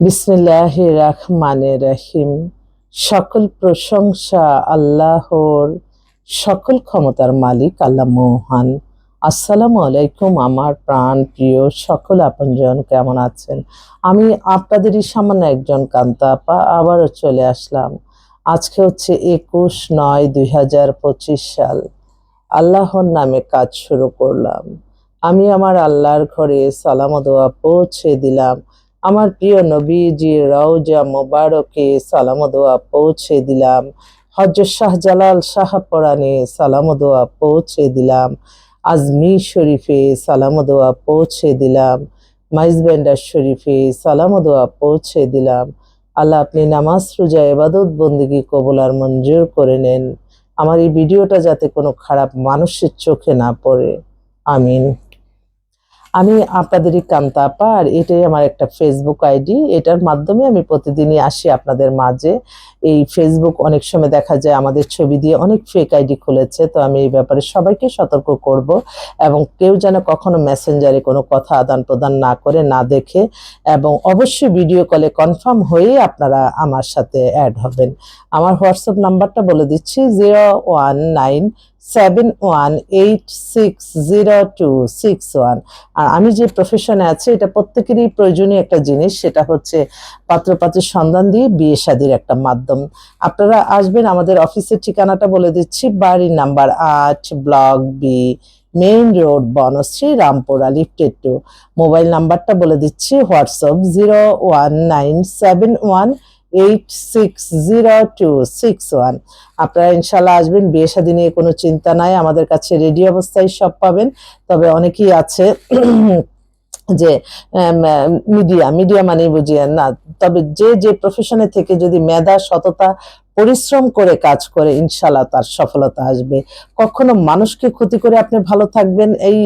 বিসমিল্লাহ রাহমানে রাহিম। সকল প্রশংসা আল্লাহর, সকল ক্ষমতার মালিক আল্লাহ মোহান। আসসালামু আলাইকুম আমার প্রাণ প্রিয় সকল আপনজন, কেমন আছেন? আমি আপনাদেরই সামান্য একজন কান্তা আপা, আবারও চলে আসলাম। আজকে হচ্ছে একুশ নয় দুই হাজার পঁচিশ সাল। আল্লাহর নামে কাজ শুরু করলাম। আমি আমার আল্লাহর ঘরে সালাম দোয়া পৌঁছে দিলাম। আমার প্রিয় নবীজি রওজা মোবারকে সালাম দোয়া পৌঁছে দিলাম। হজরত শাহজালাল শাহপরানে সালাম ও দোয়া পৌঁছে দিলাম। আজমির শরীফে সালাম দোয়া পৌঁছে দিলাম। মাইজবেন্ডার শরীফে সালাম দোয়া পৌঁছে দিলাম। আল্লাহ আপনি নামাজ, রোজা এবাদত বন্দিগি, কবুল আর মঞ্জুর করে নেন। আমার এই ভিডিওটা যাতে কোনো খারাপ মানুষের চোখে না পড়ে। আমিন। আমি আপনাদেরই কান্তা আপা আর এটাই আমার একটা ফেসবুক আইডি এটার মাধ্যমে আমি প্রতিদিনই আসি আপনাদের মাঝে। এই ফেসবুক অনেক সময় দেখা যায় আমাদের ছবি দিয়ে অনেক ফেক আইডি খুলেছে, তো আমি এই ব্যাপারে সবাইকে সতর্ক করব এবং কেউ যেন কখনো মেসেঞ্জারে কোনো কথা আদান প্রদান না করে, না দেখে এবং অবশ্যই ভিডিও কলে কনফার্ম হয়েই আপনারা আমার সাথে অ্যাড হবেন। আমার হোয়াটসঅ্যাপ নাম্বারটা বলে দিচ্ছি zero one nine seven one eight six zero two six one আর আমি যে প্রফেশনে আছি, এটা প্রত্যেকেরই প্রয়োজনীয় একটা জিনিস, সেটা হচ্ছে পাত্রপাত্রের সন্ধান দিয়ে বিয়ে শাদির একটা মাধ্যম। আপনারা আসবেন, আমাদের অফিসের ঠিকানাটা বলে দিচ্ছি, বাড়ির নাম্বার আট, block B main road, Banasree, Rampura, lifted two. Mobile নাম্বারটা বলে দিচ্ছি, WhatsApp zero one nine seven one eight six zero two six one আপনারা ইনশাআল্লাহ আসবেন, বিয়ে শাদী নিয়ে কোনো চিন্তা নাই, আমাদের কাছে রেডি অবস্থায় সব পাবেন। তবে অনেকেই আছে যে মিডিয়া মিডিয়া মানেই বুঝিয়ে না। তবে যে যে প্রফেশনে থেকে যদি মেধা, সততা পরিশ্রম করে কাজ করে ইনশাল্লাহ তার সফলতা আসবে। কখনো মানুষকে ক্ষতি করে আপনি ভালো থাকবেন, এই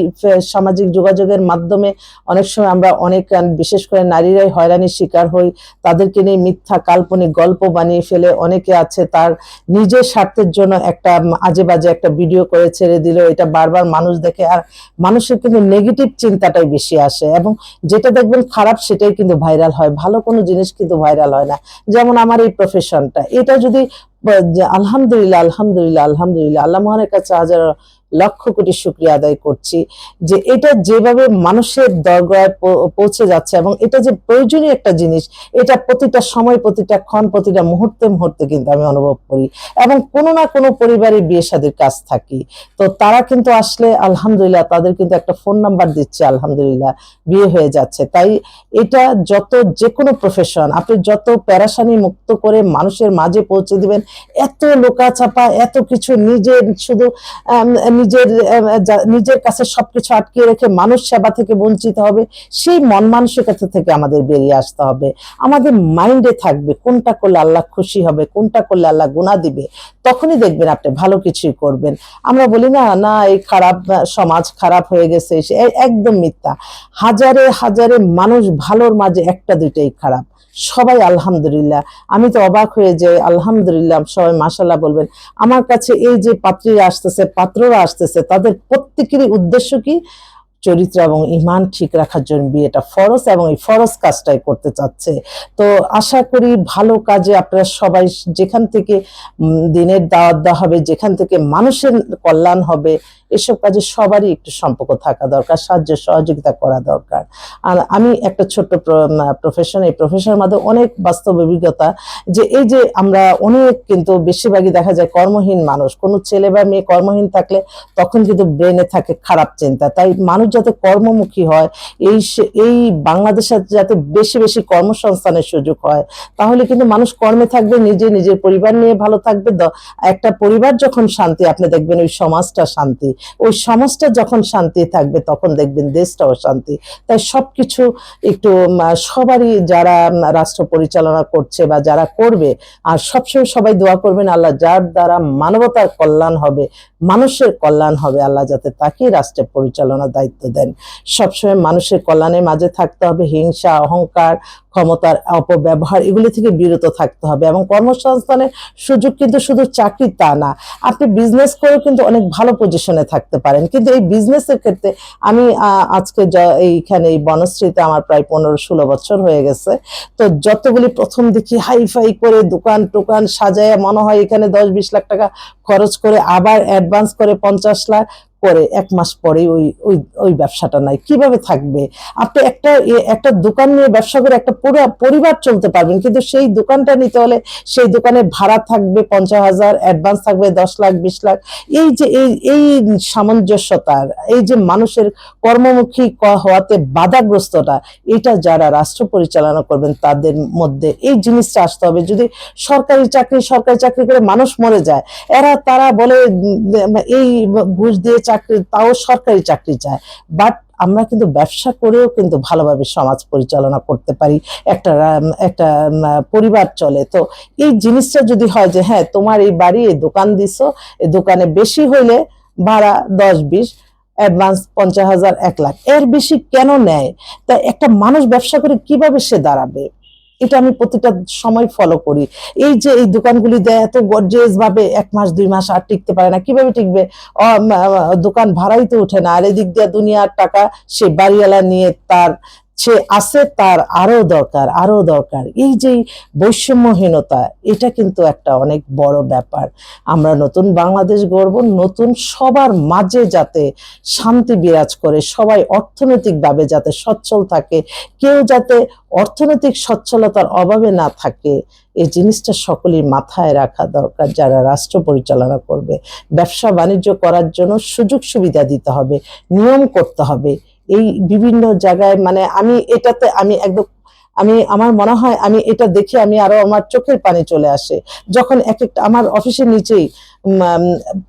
সামাজিক যোগাযোগের মাধ্যমে অনেক সময় আমরা অনেক বিশেষ করে নারীরাই হয়রানির শিকার হই, তাদেরকে নিয়ে মিথ্যা কাল্পনিক গল্প বানিয়ে ফেলে অনেকে আছে তার নিজের স্বার্থের জন্য একটা আজে বাজে একটা ভিডিও করে ছেড়ে দিল, এটা বারবার মানুষ দেখে, আর মানুষের কিন্তু নেগেটিভ চিন্তাটাই বেশি আসে এবং যেটা দেখবেন খারাপ সেটাই কিন্তু ভাইরাল হয়, ভালো কোনো জিনিস কিন্তু ভাইরাল হয় না। যেমন আমার এই প্রফেশনটা এটা যদি ব- যে আলহামদুলিল্লাহ আলহামদুলিল্লাহ আলহামদুলিল্লাহ আল্লাহ মহানের কাছে হাজার লক্ষ কোটি শুক্রিয়া আদায় করছি যে এটা যেভাবে মানুষের দরগায় পৌঁছে যাচ্ছে এবং এটা যে প্রয়োজনীয় একটা জিনিস, এটা প্রতিটা সময়, প্রতিটা ক্ষণ, প্রতিটা মুহূর্তে মুহূর্তে কিন্তু আমি অনুভব করি এবং কোনো না কোনো পরিবারে বিয়ে শাদীর কাজ থাকি। তো তারা কিন্তু আসলে আলহামদুলিল্লাহ তাদের কিন্তু একটা ফোন নাম্বার দিচ্ছে, আলহামদুলিল্লাহ বিয়ে হয়ে যাচ্ছে। তাই এটা যত যে কোনো প্রফেশন আপনি যত প্যারাসানি মুক্ত করে মানুষের মাঝে পৌঁছে দিবেন, এত লোকাচাপা, এত কিছু নিজের শুধু নিজের নিজের কাছে সবকিছু আটকিয়ে রেখে মানুষ সেবা থেকে বঞ্চিত হবে, সেই মন মানসিকতা থেকে আমাদের বেরিয়ে আসতে হবে। আমাদের মাইন্ডে থাকবে কোনটা করলে আল্লাহ খুশি হবে, কোনটা করলে আল্লাহ গুণা দিবে, তখনই দেখবেন আপনি ভালো কিছুই করবেন। আমরা বলি না না, এই খারাপ সমাজ খারাপ হয়ে গেছে একদম মিথ্যা। হাজারে হাজারে মানুষ ভালোর মাঝে একটা দুইটাই খারাপ। সবাই আলহামদুলিল্লাহ। আমি তো অবাক হয়ে যাই আলহামদুলিল্লাহ সবাই মাসাল্লাহ বলবেন। আমার কাছে এই যে পাত্রীরা আসতেছে, পাত্ররা আসতেছে, তাদের প্রত্যেকেরই উদ্দেশ্য কি? চরিত্র এবং ইমান ঠিক রাখার জন্য বিয়েটা ফরজ এবং এই ফরজ কাজটাই করতে চাচ্ছে। তো আশা করি ভালো কাজে আপনারা সবাই যেখান থেকে দিনের দাওয়াত দেওয়া হবে, যেখান থেকে মানুষের কল্যাণ হবে, এসব কাজে সবারই একটু সম্পর্ক থাকা দরকার, সাহায্য, সহযোগিতা করা দরকার। আর আমি একটা ছোট্ট প্রফেশন এই প্রফেশনের মাধ্যমে অনেক বাস্তব অভিজ্ঞতা যে এই যে আমরা অনেক কিন্তু বেশিরভাগই দেখা যায় কর্মহীন মানুষ। কোনো ছেলে বা মেয়ে কর্মহীন থাকলে তখন কিন্তু ব্রেনে থাকে খারাপ চিন্তা। তাই মানুষ যাতে কর্মমুখী হয়, এই এই বাংলাদেশে যাতে বেশি বেশি কর্মসংস্থানের সুযোগ হয়, তাহলে কিন্তু মানুষ কর্মে থাকবে, নিজে নিজের পরিবার নিয়ে ভালো থাকবে একটা পরিবার যখন শান্তি, আপনি দেখবেন ওই সমাজটা শান্তি, ওই সমাজটা যখন শান্তি থাকবে, তখন দেখবেন দেশটাও শান্তি, তাই সবকিছু একটু সবারই যারা রাষ্ট্র পরিচালনা করছে বা যারা করবে, আর সবসময় সবাই দোয়া করবেন, আল্লাহ যার দ্বারা মানবতার কল্যাণ হবে, মানুষের কল্যাণ হবে, আল্লাহ যাতে তাকেই রাষ্ট্রের পরিচালনার দায়িত্ব দেন সবসময় মানুষের কল্যাণের মাঝে থাকতে হবে, হিংসা, অহংকার, ক্ষমতার অপব্যবহার এগুলি থেকে বিরত থাকতে হবে এবং কর্মসংস্থানের সুযোগ কিন্তু শুধু চাকরি তা না, আপনি বিজনেস করেও কিন্তু অনেক ভালো পজিশনে থাকতে পারেন। কিন্তু এই বিজনেসের ক্ষেত্রে আমি আজকে এইখানে এই বনশ্রীতে আমার প্রায় পনেরো ষোলো বছর হয়ে গেছে, তো যতগুলি প্রথম দেখি হাই ফাই করে দোকান টোকান সাজায় মনে হয় এখানে দশ বিশ লাখ টাকা খরচ করে আবার অ্যাডভান্স করে পঞ্চাশ লাখ করে এক মাস পরে ওই ওই ওই ব্যবসাটা নাই। কীভাবে থাকবে? আপনি একটা একটা দোকান নিয়ে ব্যবসা করে একটা পুরো পরিবার চলতে পারবেন, কিন্তু সেই দোকানটা নিতে হলে সেই দোকানে ভাড়া থাকবে পঞ্চাশ হাজার অ্যাডভান্স থাকবে দশ লাখ, বিশ লাখ। এই যে, এই এই সামঞ্জস্যতার, এই যে মানুষের কর্মমুখী হওয়াতে বাধাগ্রস্তটা, এটা যারা রাষ্ট্র পরিচালনা করবেন তাদের মধ্যে এই জিনিসটা আসতে হবে। যদি সরকারি চাকরি সরকারি চাকরি করে মানুষ মরে যায়, এরা তারা বলে এই ঘুষ দিয়ে চাকরি, তাও সরকারি চাকরি চায়। বাট আমরা কিন্তু ব্যবসা করেও কিন্তু ভালোভাবে সমাজ পরিচালনা করতে পারি। একটা একটা পরিবার চলে। তো এই জিনিসটা যদি হয় যে হ্যাঁ তোমার এই বাড়ি, এই দোকান দিছো এই দোকানে বেশি হইলে ভাড়া দশ, বিশ অ্যাডভান্স পঞ্চাশ হাজার, এক লাখ। এর বেশি কেন নেয়? তা একটা মানুষ ব্যবসা করে কীভাবে সে দাঁড়াবে? এটা আমি প্রতিটা সময় ফলো করি। এই যে এই দোকানগুলি দেয় এত গর্জেস ভাবে এক মাস, দুই মাস আর টিকতে পারে না, কীভাবে টিকবে? দোকান ভাড়াই তো উঠে না। আর এদিক দিয়ে দুনিয়ার টাকা সে বাড়িওয়ালা নিয়ে তার সে আছে তার আরও দরকার আরও দরকার। এই যে বৈষম্যহীনতা, এটা কিন্তু একটা অনেক বড় ব্যাপার। আমরা নতুন বাংলাদেশ গড়ব, নতুন সবার মাঝে যাতে শান্তি বিরাজ করে, সবাই অর্থনৈতিকভাবে যাতে সচ্ছল থাকে, কেউ যাতে অর্থনৈতিক সচ্ছলতার অভাবে না থাকে, এই জিনিসটা সকলেই মাথায় রাখা দরকার যারা রাষ্ট্র পরিচালনা করবে। ব্যবসা বাণিজ্য করার জন্য সুযোগ সুবিধা দিতে হবে, নিয়ম করতে হবে এই বিভিন্ন জায়গায় মানে আমি এটাতে, আমি একদম, আমি, আমার মনে হয় আমি এটা দেখে আমি আরও আমার চোখের পানি চলে আসে। যখন এক একটা, আমার অফিসের নিচেই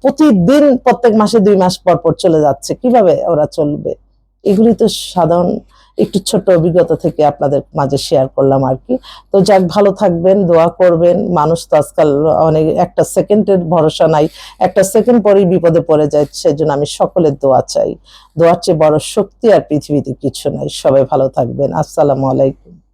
প্রতিদিন প্রত্যেক মাসে দুই মাস পর পর চলে যাচ্ছে। কীভাবে ওরা চলবে? এগুলি তো সাধারণ একটু ছোট অভিজ্ঞতা থেকে আপনাদের মাঝে শেয়ার করলাম আর কি। তো যাক, ভালো থাকবেন, দোয়া করবেন। মানুষ তো আজকাল অনেক, একটা সেকেন্ডের ভরসা নাই, একটা সেকেন্ড পরেই বিপদে পড়ে যায়, সেজন্য আমি সকলের দোয়া চাই। দোয়ার চেয়ে বড় শক্তি আর পৃথিবীতে কিছু নাই। সবাই ভালো থাকবেন। আসসালামু আলাইকুম।